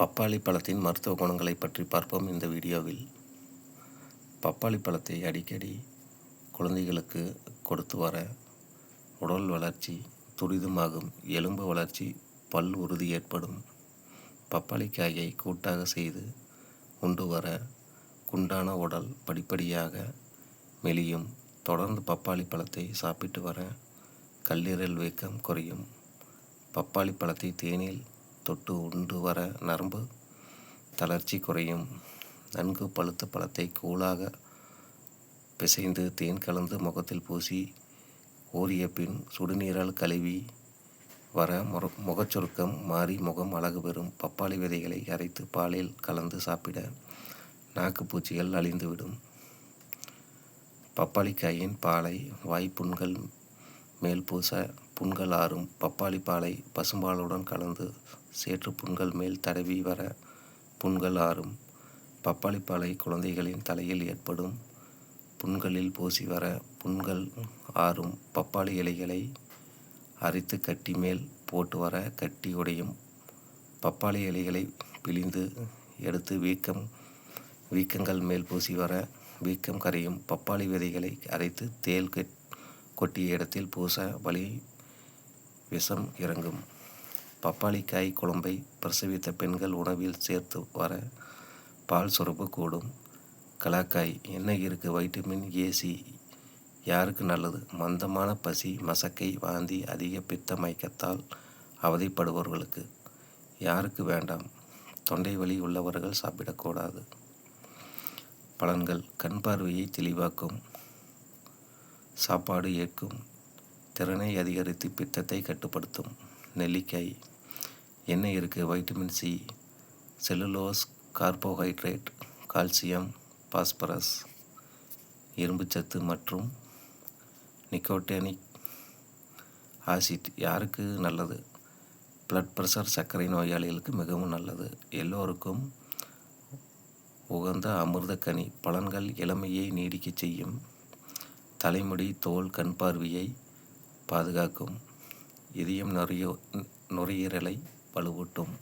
பப்பாளி பழத்தின் மருத்துவ குணங்களை பற்றி பார்ப்போம் இந்த வீடியோவில். பப்பாளி பழத்தை அடிக்கடி குழந்தைகளுக்கு கொடுத்து வர உடல் வளர்ச்சி துரிதமாகும். எலும்பு வளர்ச்சி பல் உறுதி ஏற்படும். பப்பாளிக்காயை கூட்டாக செய்து உண்டு வர குண்டான உடல் படிப்படியாக மெலியும். தொடர்ந்து பப்பாளி பழத்தை சாப்பிட்டு வர கல்லீரல் வீக்கம் குறையும். பப்பாளி பழத்தை தேனில் தொட்டு உண்டு வர நரம்பு தளர்ச்சி குறையும். நன்கு பழுத்த பழத்தை கூழாக பிசைந்து தேன் கலந்து முகத்தில் பூசி ஊறிய பின் சுடுநீரால் கழுவி வர முக முகச்சுருக்கம் மாறி முகம் அழகு பெறும். பப்பாளி விதைகளை அரைத்து பாலில் கலந்து சாப்பிட நாக்குப்பூச்சிகள் அழிந்துவிடும். பப்பாளிக்காயின் பாலை வாய்ப்புண்கள் மேல் பூச புண்கள் ஆறும் பப்பாளி பாலை பசும்பாலுடன் கலந்து சேற்று புண்கள் மேல் தடவி வர புண்கள் ஆறும் பப்பாளி பாலை குழந்தைகளின் தலையில் ஏற்படும் புண்களில் பூசி வர புண்கள் ஆறும் பப்பாளி இலைகளை அரித்து கட்டி மேல் போட்டு வர கட்டி உடையும் பப்பாளி இலைகளை பிழிந்து எடுத்து வீக்கம் வீக்கங்கள் மேல் பூசி வர வீக்கம் கரையும் பப்பாளி விதைகளை அரைத்து தேல் கொட்டிய இடத்தில் பூச வலி விஷம் இறங்கும். பப்பாளிக்காய் குழம்பை பிரசவித்த பெண்கள் உணவில் சேர்த்து வர பால் சுரப்பு கூடும். கலாக்காய் எண்ணெய் இருக்கு வைட்டமின் ஏசி யாருக்கு நல்லது? மந்தமான பசி மசக்கை வாந்தி அதிக பித்த மயக்கத்தால் அவதிப்படுபவர்களுக்கு யாருக்கு வேண்டாம்? தொண்டை வலி உள்ளவர்கள் சாப்பிடக்கூடாது. பலன்கள் கண் பார்வையை தெளிவாக்கும். சாப்பாடு ஏற்கும். திறனை அதிகரித்து பித்தத்தை கட்டுப்படுத்தும். நெல்லிக்காய். எண்ணெய் இருக்குது vitamin C. Cellulose carbohydrate calcium phosphorus இரும்புச்சத்து மற்றும் நிக்கோட்டேனிக் ஆசிட் யாருக்கு நல்லது? பிளட் ப்ரெஷர் சர்க்கரை நோயாளிகளுக்கு மிகவும் நல்லது. எல்லோருக்கும் உகந்த அமிர்தக்கனி. பலன்கள் இளமையை நீடிக்கச் செய்யும். தலைமுடி தோல் கண் பார்வையை பாதுகாக்கும். இதயம் நுரையோ நுரையீரலை வலுவூட்டும்.